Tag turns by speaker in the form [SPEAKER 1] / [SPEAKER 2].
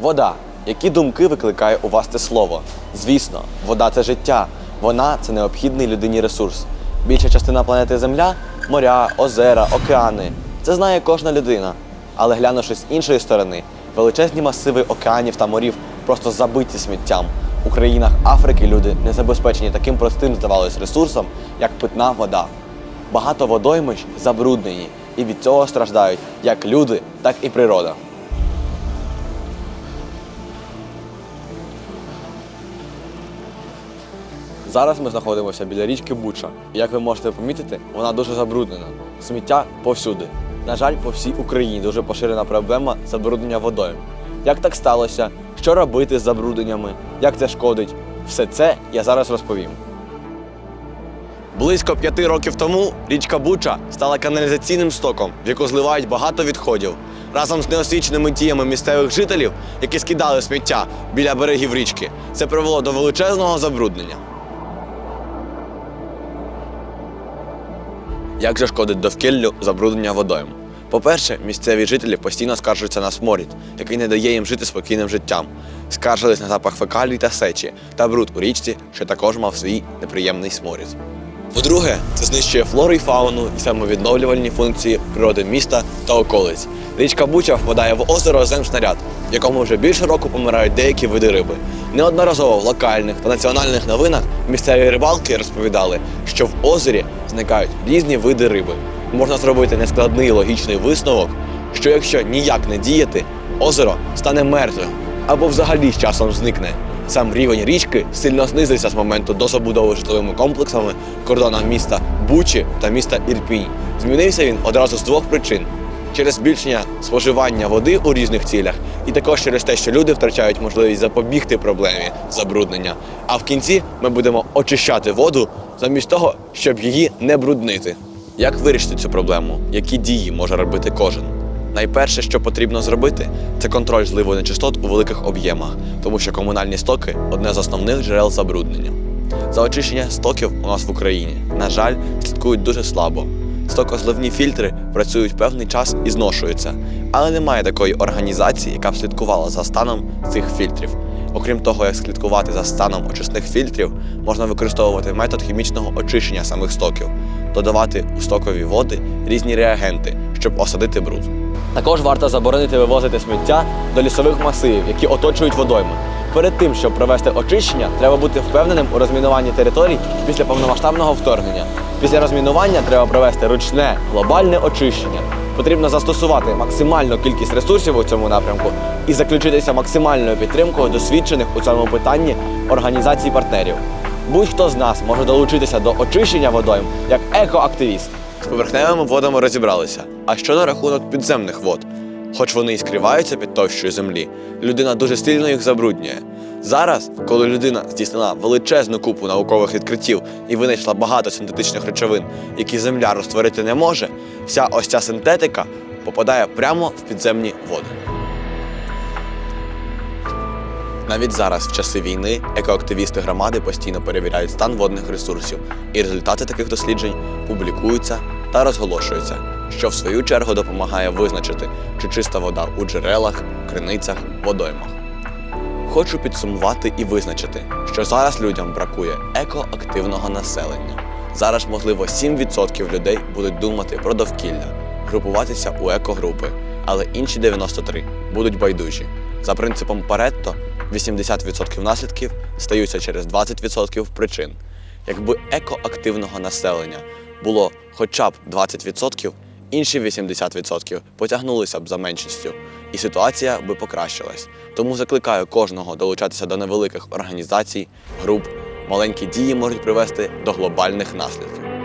[SPEAKER 1] Вода. Які думки викликає у вас це слово? Звісно, вода це життя. Вона це необхідний людині ресурс. Більша частина планети Земля моря, озера, океани. Це знає кожна людина. Але глянувши з іншої сторони, величезні масиви океанів та морів просто забиті сміттям. У країнах Африки люди не забезпечені таким простим, здавалось, ресурсом, як питна вода. Багато водоймищ забруднені, і від цього страждають як люди, так і природа. Зараз ми знаходимося біля річки Буча. Як ви можете помітити, вона дуже забруднена. Сміття повсюди. На жаль, по всій Україні дуже поширена проблема забруднення водою. Як так сталося? Що робити з забрудненнями? Як це шкодить? Все це я зараз розповім. Близько п'яти років тому річка Буча стала каналізаційним стоком, в яку зливають багато відходів. Разом з неосвіченими діями місцевих жителів, які скидали сміття біля берегів річки, це привело до величезного забруднення. Як же шкодить довкіллю забруднення водою? По-перше, місцеві жителі постійно скаржуються на сморід, який не дає їм жити спокійним життям. Скаржились на запах фекалій та сечі та бруд у річці, що також мав свій неприємний сморід. По-друге, це знищує флору і фауну і самовідновлювальні функції природи міста та околиць. Річка Буча впадає в озеро Земснаряд, в якому вже більше року помирають деякі види риби. Неодноразово в локальних та національних новинах місцеві рибалки розповідали, що в озері зникають різні види риби. Можна зробити нескладний логічний висновок, що якщо ніяк не діяти, озеро стане мертвим або взагалі з часом зникне. Сам рівень річки сильно знизився з моменту дособудови житловими комплексами кордонах міста Бучі та міста Ірпінь. Змінився він одразу з двох причин: через збільшення споживання води у різних цілях, і також через те, що люди втрачають можливість запобігти проблемі забруднення. А в кінці ми будемо очищати воду замість того, щоб її не бруднити. Як вирішити цю проблему? Які дії може робити кожен? Найперше, що потрібно зробити, це контроль зливу нечистот у великих об'ємах, тому що комунальні стоки одне з основних джерел забруднення. За очищення стоків у нас в Україні, на жаль, слідкують дуже слабо. Стокозливні фільтри працюють певний час і зношуються, але немає такої організації, яка б слідкувала за станом цих фільтрів. Окрім того, як слідкувати за станом очисних фільтрів, можна використовувати метод хімічного очищення самих стоків, додавати у стокові води різні реагенти, щоб осадити бруд. Також варто заборонити вивозити сміття до лісових масивів, які оточують водойми. Перед тим, щоб провести очищення, треба бути впевненим у розмінуванні територій після повномасштабного вторгнення. Після розмінування треба провести ручне глобальне очищення. Потрібно застосувати максимальну кількість ресурсів у цьому напрямку і заключитися максимальною підтримкою досвідчених у цьому питанні організацій партнерів. Будь-хто з нас може долучитися до очищення водойм як екоактивіст. З поверхневими водами розібралися. А що на рахунок підземних вод? Хоч вони і скриваються під товщою землі, людина дуже сильно їх забруднює. Зараз, коли людина здійснила величезну купу наукових відкриттів і винайшла багато синтетичних речовин, які земля розтворити не може, вся ось ця синтетика попадає прямо в підземні води. Навіть зараз, в часи війни, екоактивісти громади постійно перевіряють стан водних ресурсів, і результати таких досліджень публікуються та розголошуються, що в свою чергу допомагає визначити, чи чиста вода у джерелах, криницях, водоймах. Хочу підсумувати і визначити, що зараз людям бракує екоактивного населення. Зараз, можливо, 7% людей будуть думати про довкілля, групуватися у екогрупи, але інші 93 будуть байдужі. За принципом Паретто 80% наслідків стаються через 20% причин. Якби екоактивного населення було хоча б 20%, інші 80% потягнулися б за меншістю, і ситуація би покращилась. Тому закликаю кожного долучатися до невеликих організацій, груп. Маленькі дії можуть привести до глобальних наслідків.